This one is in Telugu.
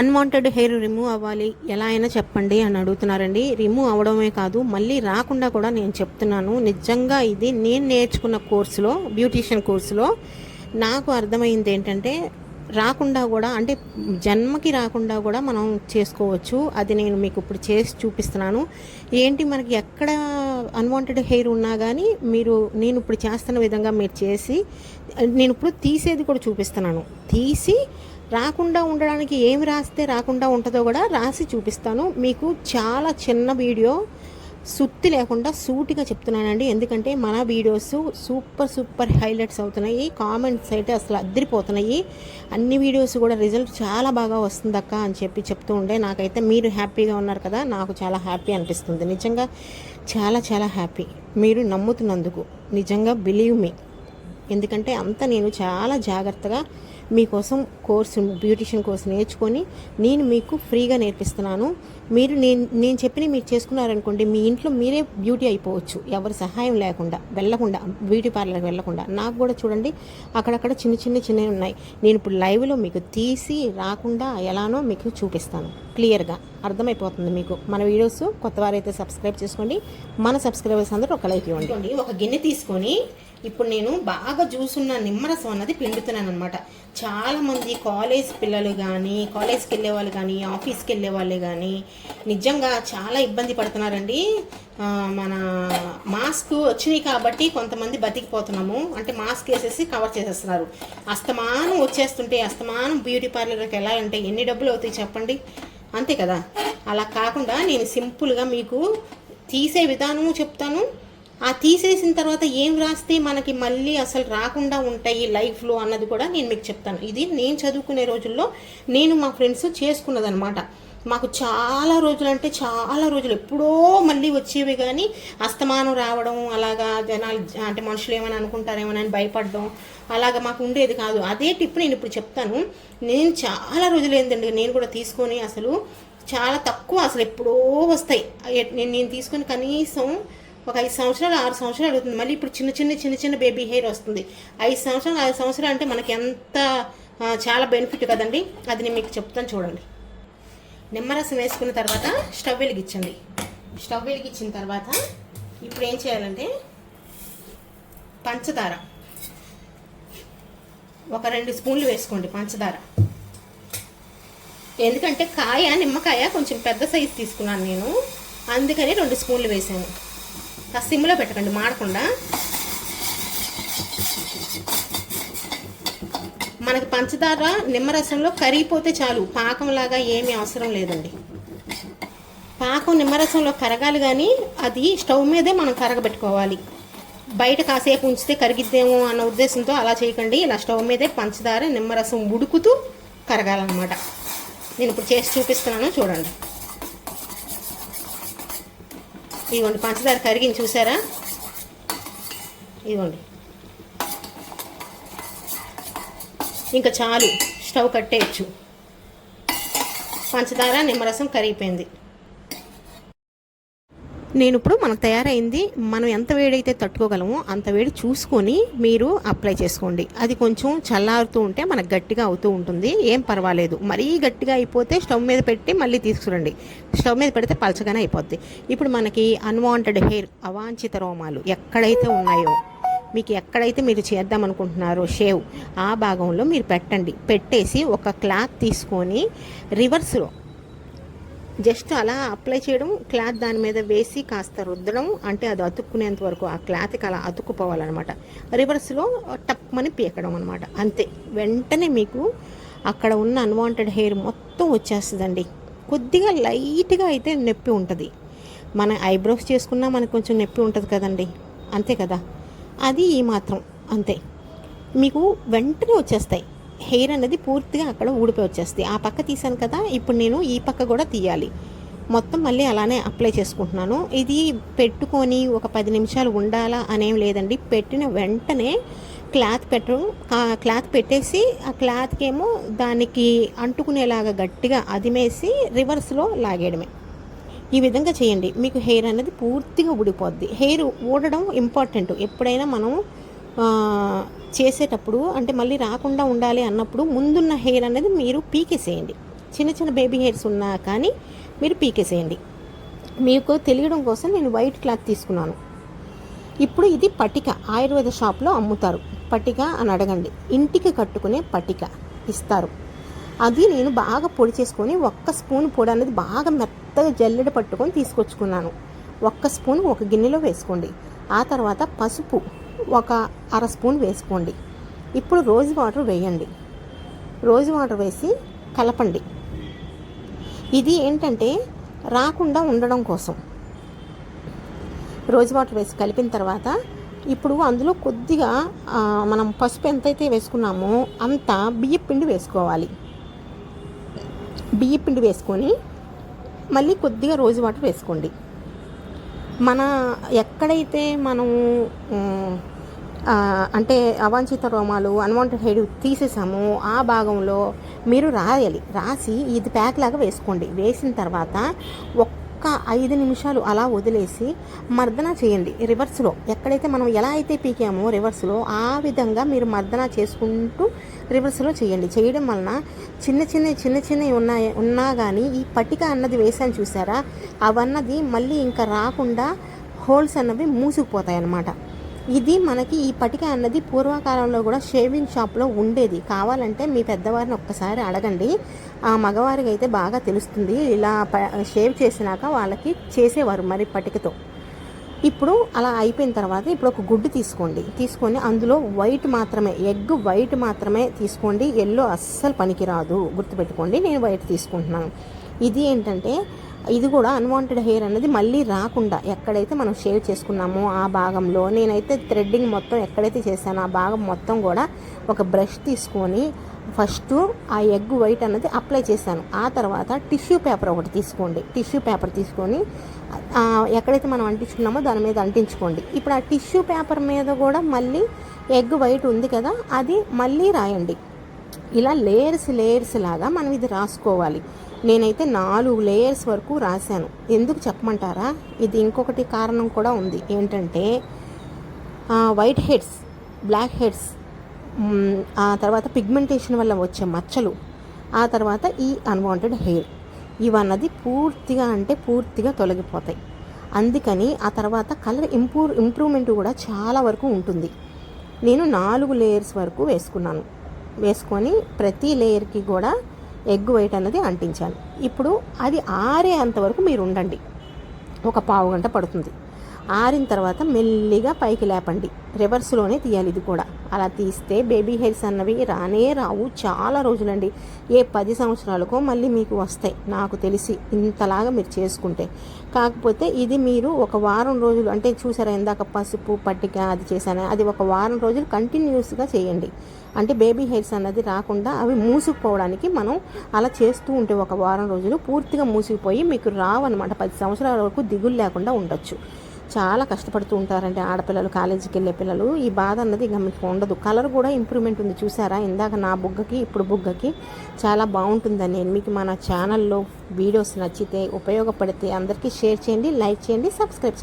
అన్వాంటెడ్ హెయిర్ రిమూవ్ అవ్వాలి. ఎలా అయినా చెప్పండి అని అడుగుతున్నారండి. రిమూవ్ అవడమే కాదు మళ్ళీ రాకుండా కూడా నేను చెప్తున్నాను. నిజంగా ఇది నేను నేర్చుకున్న కోర్సులో బ్యూటీషియన్ కోర్సులో నాకు అర్థమైంది ఏంటంటే రాకుండా కూడా అంటే జన్మకి రాకుండా కూడా మనం చేసుకోవచ్చు. అది నేను మీకు ఇప్పుడు చేసి చూపిస్తున్నాను. ఏంటి మనకి ఎక్కడ అన్వాంటెడ్ హెయిర్ ఉన్నా కానీ మీరు నేను ఇప్పుడు చేస్తున్న విధంగా మీరు చేసి నేను ఇప్పుడు తీసేది కూడా చూపిస్తున్నాను. తీసి రాకుండా ఉండడానికి ఏమి రాస్తే రాకుండా ఉంటుందో కూడా రాసి చూపిస్తాను. మీకు చాలా చిన్న వీడియో సుత్తి లేకుండా సూటిగా చెప్తున్నానండి. ఎందుకంటే మన వీడియోస్ సూపర్ సూపర్ హైలైట్స్ అవుతున్నాయి. కామెంట్స్ అయితే అసలు అద్దరిపోతున్నాయి. అన్ని వీడియోస్ కూడా రిజల్ట్ చాలా బాగా వస్తుంది అక్క అని చెప్పి చెప్తూ ఉండే. నాకైతే మీరు హ్యాపీగా ఉన్నారు కదా నాకు చాలా హ్యాపీ అనిపిస్తుంది. నిజంగా చాలా చాలా హ్యాపీ. మీరు నమ్ముతున్నందుకు. నిజంగా బిలీవ్ మీ ఎందుకంటే అంత నేను చాలా జాగ్రత్తగా మీకోసం కోర్సు బ్యూటిషియన్ కోర్స్ నేర్చుకొని నేను మీకు ఫ్రీగా నేర్పిస్తున్నాను. మీరు నేను నేను చెప్పిన మీరు చేసుకున్నారనుకోండి మీ ఇంట్లో మీరే బ్యూటీ అయిపోవచ్చు. ఎవరి సహాయం లేకుండా వెళ్ళకుండా బ్యూటీ పార్లర్కి వెళ్ళకుండా. నాకు కూడా చూడండి అక్కడక్కడ చిన్న చిన్న చిన్నవి ఉన్నాయి. నేను ఇప్పుడు లైవ్లో మీకు తీసి రాకుండా ఎలానో మీకు చూపిస్తాను. క్లియర్గా అర్థమైపోతుంది మీకు. మన వీడియోస్ కొత్త వారైతే సబ్స్క్రైబ్ చేసుకోండి. మన సబ్స్క్రైబర్స్ అందరూ ఒక లైక్ ఇవ్వండి. ఒక గిన్నె తీసుకొని ఇప్పుడు నేను బాగా జ్యూసున్న నిమ్మరసం అన్నది పిండుతున్నాను అనమాట చాలామంది కాలేజ్ పిల్లలు కానీ కాలేజ్కి వెళ్ళే వాళ్ళు కానీ ఆఫీస్కి వెళ్ళే వాళ్ళు కానీ నిజంగా చాలా ఇబ్బంది పడుతున్నారండి. మన మాస్క్ వచ్చినాయి కాబట్టి కొంతమంది బతికిపోతున్నాము. అంటే మాస్క్ వేసేసి కవర్ చేసేస్తున్నారు. అస్తమానం వచ్చేస్తుంటే అస్తమానం బ్యూటీ పార్లర్కి వెళ్ళాలంటే ఎన్ని డబ్బులు అవుతాయి చెప్పండి? అంతే కదా. అలా కాకుండా నేను సింపుల్గా మీకు తీసే విధానము చెప్తాను. ఆ తీసేసిన తర్వాత ఏం రాస్తే మనకి మళ్ళీ అసలు రాకుండా ఉంటాయి లైఫ్లో అన్నది కూడా నేను మీకు చెప్తాను. ఇది నేను చదువుకునే రోజుల్లో నేను మా ఫ్రెండ్స్ చేసుకున్నదనమాట మాకు చాలా రోజులు అంటే చాలా రోజులు ఎప్పుడో మళ్ళీ వచ్చేవి కానీ అస్తమానం రావడం అలాగా జనాలు అంటే మనుషులు ఏమైనా అనుకుంటారేమో అని భయపడడం అలాగా మాకు ఉండేది కాదు. అదే టిప్ నేను ఇప్పుడు చెప్తాను. నేను చాలా రోజులు ఏంటండి నేను కూడా తీసుకొని అసలు చాలా తక్కువ అసలు ఎప్పుడో వస్తాయి. నేను నేను తీసుకొని కనీసం ఒక ఐదు సంవత్సరాలు ఆరు సంవత్సరాలు అవుతుంది మళ్ళీ ఇప్పుడు చిన్న చిన్న చిన్న చిన్న బేబీ హెయిర్ వస్తుంది. ఐదు సంవత్సరాలు ఐదు సంవత్సరాలు అంటే మనకి ఎంత చాలా బెనిఫిట్ కదండి? అది నేను మీకు చెప్తాను చూడండి. నిమ్మరసం వేసుకున్న తర్వాత స్టవ్ వెలిగించండి. స్టవ్ వెలిగించిన తర్వాత ఇప్పుడు ఏం చేయాలంటే పంచదార ఒక రెండు స్పూన్లు వేసుకోండి పంచదార. ఎందుకంటే కాయ నిమ్మకాయ కొంచెం పెద్ద సైజు తీసుకున్నాను నేను. అందుకని రెండు స్పూన్లు వేసాను. ఆ సిమ్లో పెట్టకండి మాడకుండా. మనకి పంచదార నిమ్మరసంలో కరిగిపోతే చాలు. పాకంలాగా ఏమీ అవసరం లేదండి. పాకం నిమ్మరసంలో కరగాలి కానీ అది స్టవ్ మీదే మనం కరగబెట్టుకోవాలి. బయట కాసేపు ఉంచితే కరిగిద్దేమో అన్న ఉద్దేశంతో అలా చేయకండి. ఇలా స్టవ్ మీదే పంచదార నిమ్మరసం ఉడుకుతూ కరగాలన్నమాట. నేను ఇప్పుడు చేసి చూపిస్తున్నాను చూడండి. ఇదిగోండి పంచదార కరిగింది చూసారా? ఇదిగోండి. ఇంకా చాలు. స్టవ్ కట్టేయచ్చు. పంచదార నిమ్మరసం కరిగిపోయింది. నేను ఇప్పుడు మనకు తయారైంది మనం ఎంత వేడైతే తట్టుకోగలమో అంత వేడి చూసుకొని మీరు అప్లై చేసుకోండి. అది కొంచెం చల్లారుతూ ఉంటే మనకు గట్టిగా అవుతూ ఉంటుంది. ఏం పర్వాలేదు. మరీ గట్టిగా అయిపోతే స్టవ్ మీద పెట్టి మళ్ళీ తీసుకురండి. స్టవ్ మీద పెడితే పలచగానే అయిపోద్ది. ఇప్పుడు మనకి అన్వాంటెడ్ హెయిర్ అవాంఛిత రోమాలు ఎక్కడైతే ఉన్నాయో మీకు ఎక్కడైతే మీరు చేద్దాం అనుకుంటున్నారో షేవ్ ఆ భాగంలో మీరు పెట్టండి. పెట్టేసి ఒక క్లాత్ తీసుకొని రివర్స్లో జస్ట్ అలా అప్లై చేయడం క్లాత్ దాని మీద వేసి కాస్త రుద్దడం అంటే అది అతుక్కునేంత వరకు ఆ క్లాత్కి అలా అతుక్కుపోవాలన్నమాట. రివర్స్లో టప్మని పీకడం అనమాట అంతే. వెంటనే మీకు అక్కడ ఉన్న అన్వాంటెడ్ హెయిర్ మొత్తం వచ్చేస్తుందండి. కొద్దిగా లైట్గా అయితే నొప్పి ఉంటుంది. మన ఐబ్రోస్ చేసుకున్నా మనకు కొంచెం నొప్పి ఉంటుంది కదండి. అంతే కదా? అది ఈ మాత్రం అంతే. మీకు వెంటనే వచ్చేస్తాయి. హెయిర్ అనేది పూర్తిగా అక్కడ ఊడిపోయి వచ్చేస్తాయి. ఆ పక్క తీసాను కదా ఇప్పుడు నేను ఈ పక్క కూడా తీయాలి. మొత్తం మళ్ళీ అలానే అప్లై చేసుకుంటున్నాను. ఇది పెట్టుకొని ఒక పది నిమిషాలు ఉండాలా అనేం లేదండి. పెట్టిన వెంటనే క్లాత్ పెట్టడం ఆ క్లాత్ పెట్టేసి ఆ క్లాత్కేమో దానికి అంటుకునేలాగా గట్టిగా అదిమేసి రివర్స్లో లాగేయడమే. ఈ విధంగా చేయండి. మీకు హెయిర్ అనేది పూర్తిగా ఊడిపోద్ది. హెయిర్ ఊడడం ఇంపార్టెంట్. ఎప్పుడైనా మనం చేసేటప్పుడు అంటే మళ్ళీ రాకుండా ఉండాలి అన్నప్పుడు ముందున్న హెయిర్ అనేది మీరు పీకేసేయండి. చిన్న చిన్న బేబీ హెయిర్స్ ఉన్నా కానీ మీరు పీకేసేయండి. మీకు తెలియడం కోసం నేను వైట్ క్లాత్ తీసుకున్నాను. ఇప్పుడు ఇది పటిక. ఆయుర్వేద షాప్లో అమ్ముతారు. పటిక అని అడగండి. ఇంటికి కట్టుకునే పటిక ఇస్తారు. అది నేను బాగా పొడి చేసుకొని ఒక్క స్పూన్ పొడి అనేది బాగా మెత్త మెత్తగా జల్లెడ పట్టుకొని తీసుకొచ్చుకున్నాను. ఒక్క స్పూన్ ఒక గిన్నెలో వేసుకోండి. ఆ తర్వాత పసుపు ఒక అర స్పూన్ వేసుకోండి. ఇప్పుడు రోజు వాటర్ వేయండి. రోజు వాటర్ వేసి కలపండి. ఇది ఏంటంటే రాకుండా ఉండడం కోసం. రోజు వాటర్ వేసి కలిపిన తర్వాత ఇప్పుడు అందులో కొద్దిగా మనం పసుపు ఎంతైతే వేసుకున్నామో అంత బియ్యపిండి వేసుకోవాలి. బియ్యపిండి వేసుకొని మళ్ళీ కొద్దిగా రోజు వాటర్ వేసుకోండి. మన ఎక్కడైతే మనం అంటే అవాంఛిత రోమాలు అన్వాంటెడ్ హెయిర్ తీసేసామో ఆ భాగంలో మీరు రాయాలి. రాసి ఇది ప్యాక్ లాగా వేసుకోండి. వేసిన తర్వాత ఒక్క ఐదు నిమిషాలు అలా వదిలేసి మర్దన చేయండి. రివర్స్లో ఎక్కడైతే మనం ఎలా అయితే పీకామో రివర్స్లో ఆ విధంగా మీరు మర్దన చేసుకుంటూ రివర్స్లో చేయండి. చేయడం వలన చిన్న చిన్న చిన్న చిన్నవి ఉన్నాయి ఉన్నా కానీ ఈ పట్టిక అన్నది వేసాను చూసారా? అవన్నది మళ్ళీ ఇంకా రాకుండా హోల్స్ అన్నవి మూసుకుపోతాయి అన్నమాట ఇది మనకి ఈ పటిక అన్నది పూర్వకాలంలో కూడా షేవింగ్ షాప్లో ఉండేది. కావాలంటే మీ పెద్దవారిని ఒక్కసారి అడగండి. ఆ మగవారికి అయితే బాగా తెలుస్తుంది. ఇలా ప- షేవ్ చేసినాక వాళ్ళకి చేసేవారు మరి పటికతో. ఇప్పుడు అలా అయిపోయిన తర్వాత ఇప్పుడు ఒక గుడ్డు తీసుకోండి. తీసుకొని అందులో వైట్ మాత్రమే ఎగ్ వైట్ మాత్రమే తీసుకోండి. ఎల్లో అస్సలు పనికిరాదు. గుర్తుపెట్టుకోండి. నేను వైట్ తీసుకుంటున్నాను. ఇది ఏంటంటే ఇది కూడా అన్వాంటెడ్ హెయిర్ అనేది మళ్ళీ రాకుండా ఎక్కడైతే మనం షేవ్ చేసుకున్నామో ఆ భాగంలో నేనైతే థ్రెడ్డింగ్ మొత్తం ఎక్కడైతే చేశానో ఆ భాగం మొత్తం కూడా ఒక బ్రష్ తీసుకొని ఫస్ట్ ఆ ఎగ్ వైట్ అన్నది అప్లై చేశాను. ఆ తర్వాత టిష్యూ పేపర్ ఒకటి తీసుకోండి. టిష్యూ పేపర్ తీసుకొని ఎక్కడైతే మనం అంటించుకున్నామో దాని మీద అంటించుకోండి. ఇప్పుడు ఆ టిష్యూ పేపర్ మీద కూడా మళ్ళీ ఎగ్ వైట్ ఉంది కదా అది మళ్ళీ రాయండి. ఇలా లేయర్స్ లేయర్స్ లాగా మనం ఇది రాసుకోవాలి. నేనైతే నాలుగు లేయర్స్ వరకు రాశాను. ఎందుకు చెప్పమంటారా? ఇది ఇంకొకటి కారణం కూడా ఉంది. ఏంటంటే వైట్ హెడ్స్ బ్లాక్ హెడ్స్ ఆ తర్వాత పిగ్మెంటేషన్ వల్ల వచ్చే మచ్చలు ఆ తర్వాత ఈ అన్వాంటెడ్ హెయిర్ ఇవన్నది పూర్తిగా అంటే పూర్తిగా తొలగిపోతాయి. అందుకని ఆ తర్వాత కలర్ ఇంప్రూవ్ ఇంప్రూవ్మెంట్ కూడా చాలా వరకు ఉంటుంది. నేను నాలుగు లేయర్స్ వరకు వేసుకున్నాను. వేసుకొని ప్రతి లేయర్కి కూడా ఎగ్ వైట్ అన్నది అంటించాను ఇప్పుడు అది ఆరే అంతవరకు మీరు ఉండండి. ఒక పావు గంట పడుతుంది. ఆరిన తర్వాత మెల్లిగా పైకి లేపండి. రివర్స్లోనే తీయాలి ఇది కూడా. అలా తీస్తే బేబీ హెయిర్స్ అన్నవి రానే రావు. చాలా రోజులండి. ఏ పది సంవత్సరాలకో మళ్ళీ మీకు వస్తాయి. నాకు తెలిసి ఇంతలాగా మీరు చేసుకుంటే. కాకపోతే ఇది మీరు ఒక వారం రోజులు అంటే చూసారా ఇందాక పసుపు పట్టిక అది చేశాను. అది ఒక వారం రోజులు కంటిన్యూస్గా చేయండి. అంటే బేబీ హెయిర్స్ అన్నది రాకుండా అవి మూసుకుపోవడానికి మనం అలా చేస్తూ ఉంటే ఒక వారం రోజులు పూర్తిగా మూసుకుపోయి మీకు రావన్నమాట. పది సంవత్సరాల వరకు దిగులు లేకుండా ఉండొచ్చు. చాలా కష్టపడుతూ ఉంటారంటే ఆడపిల్లలు కాలేజీకి వెళ్ళే పిల్లలు. ఈ బాధ అన్నది ఇంకా మీకు ఉండదు. కలర్ కూడా ఇంప్రూవ్మెంట్ ఉంది. చూసారా? ఇందాక నా బుగ్గకి ఇప్పుడు బుగ్గకి చాలా బాగుంటుందని నేను మీకు మన ఛానల్లో వీడియోస్ నచ్చితే ఉపయోగపడితే అందరికీ షేర్ చేయండి లైక్ చేయండి సబ్స్క్రైబ్ చేయండి.